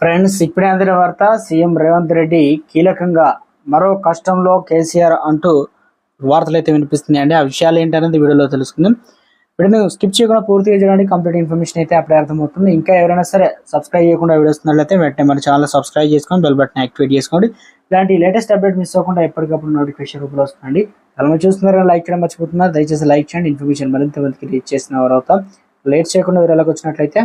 Friends ఇప్పుడే అందిన వార్త సీఎం రేవంత్ రెడ్డి కీలకంగా మరో కష్టంలో కేసీఆర్ అంటూ వార్తలు అయితే వినిపిస్తున్నాయండి ఆ విషయాలు ఏంటనేది వీడియోలో తెలుసుకుందాం. వీడియోని స్కిప్ చేయకుండా పూర్తిగా చేయడానికి కంప్లీట్ ఇన్ఫర్మేషన్ అయితే అప్పుడే అర్థమవుతుంది. ఇంకా ఎవరైనా సరే సబ్స్క్రైబ్ చేయకుండా వీడియోస్తున్నట్లయితే వెంటనే మన ఛానల్ సబ్స్క్రైబ్ చేసుకొని బెల్ బటన్ యాక్టివేట్ చేసుకోండి. ఇలాంటి లేటెస్ట్ అప్డేట్ మిస్ అవ్వకుండా ఎప్పటికప్పుడు నోటిఫికేషన్ రూపంలో వస్తుందండి. అలా చూస్తున్నారు లైక్ చేయడం మర్చిపోతున్నారు. దయచేసి లైక్ చేయండి. ఇన్ఫర్మేషన్ మరింత మందికి రీచ్ చేసిన వారు అవుతాం లేట్ చేయకుండా వీడియోలోకి వచ్చినట్లయితే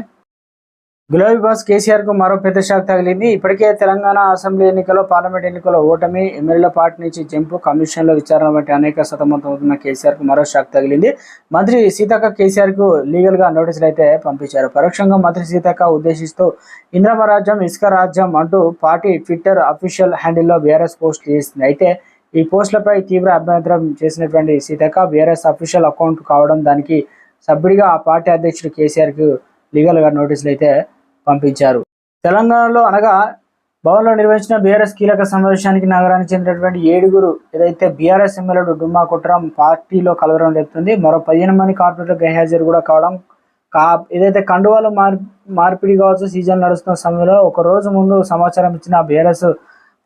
గులాబీ బాస్ కేసీఆర్కు మరో పెద్ద షాక్ తగిలింది. ఇప్పటికే తెలంగాణ అసెంబ్లీ ఎన్నికల్లో పార్లమెంట్ ఎన్నికల్లో ఓటమి ఎమ్మెల్యేల పార్టీ నుంచి జంపు కమిషన్లో విచారణ వంటి అనేక సతమతం అవుతున్న కేసీఆర్కు మరో షాక్ తగిలింది. మంత్రి సీతక్క కేసీఆర్కు లీగల్గా నోటీసులు అయితే పంపించారు. పరోక్షంగా మంత్రి సీతక్క ఉద్దేశిస్తూ ఇంద్రమ రాజ్యం ఇసుక రాజ్యం అంటూ పార్టీ ట్విట్టర్ అఫీషియల్ హ్యాండిల్లో బీఆర్ఎస్ పోస్ట్ చేసింది. అయితే ఈ పోస్టులపై తీవ్ర అభ్యంతరం చేసినటువంటి సీతక్క బీఆర్ఎస్ అఫీషియల్ అకౌంట్ కావడం దానికి సభ్యుడిగా ఆ పార్టీ అధ్యక్షుడు కేసీఆర్కు లీగల్గా నోటీసులు అయితే పంపించారు. తెలంగాణలో అనగా భవన్లో నిర్వహించిన బీఆర్ఎస్ కీలక సమావేశానికి నగరానికి చెందినటువంటి ఏడుగురు ఏదైతే బీఆర్ఎస్ ఎమ్మెల్యేలు డుమ్మా కుట్రం పార్టీలో కలవరం రేపుతుంది మరో పదిహేను మంది కార్పొరేటర్ గైహాజరు కూడా కావడం కా ఏదైతే కండువాలు మార్ మార్పిడి కావచ్చు సీజన్ నడుస్తున్న సమయంలో ఒక రోజు ముందు సమాచారం ఇచ్చిన బీఆర్ఎస్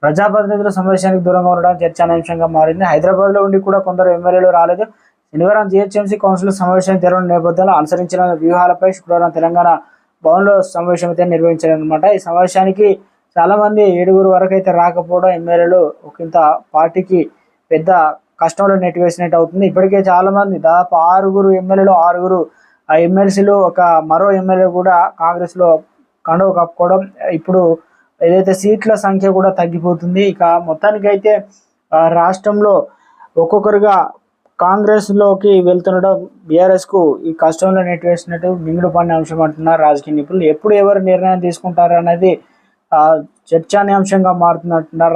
ప్రజాప్రతినిధుల సమావేశానికి దూరంగా ఉండడం చర్చానీయాంశంగా మారింది. హైదరాబాద్లో ఉండి కూడా కొందరు ఎమ్మెల్యేలు రాలేదు. శనివారం జిహెచ్ఎంసీ కౌన్సిల్ సమావేశం తెరవడం నేపథ్యంలో అనుసరించిన వ్యూహాలపై శుక్రవారం తెలంగాణ భవన్లో సమావేశం అయితే నిర్వహించారనమాట ఈ సమావేశానికి చాలా మంది ఏడుగురు వరకు అయితే రాకపోవడం ఎమ్మెల్యేలు ఒకంత పార్టీకి పెద్ద కష్టంలో నెట్టివేసినట్టు అవుతుంది. ఇప్పటికే చాలా మంది దాదాపు ఆరుగురు ఎమ్మెల్యేలు ఆరుగురు ఆ ఎమ్మెల్సీలు ఒక మరో ఎమ్మెల్యే కూడా కాంగ్రెస్లో కప్పుకోవడం ఇప్పుడు ఏదైతే సీట్ల సంఖ్య కూడా తగ్గిపోతుంది. ఇక మొత్తానికైతే రాష్ట్రంలో ఒక్కొక్కరుగా కాంగ్రెస్లోకి వెళ్తుండడం బీఆర్ఎస్కు ఈ కష్టంలో నెట్టివేసినట్టు మింగుడు పడిన అంశం అంటున్నారు రాజకీయ నిపుణులు. ఎప్పుడు ఎవరు నిర్ణయం తీసుకుంటారు అనేది ఆ, చర్చానీయాంశంగా మారుతున్నట్టున్నారు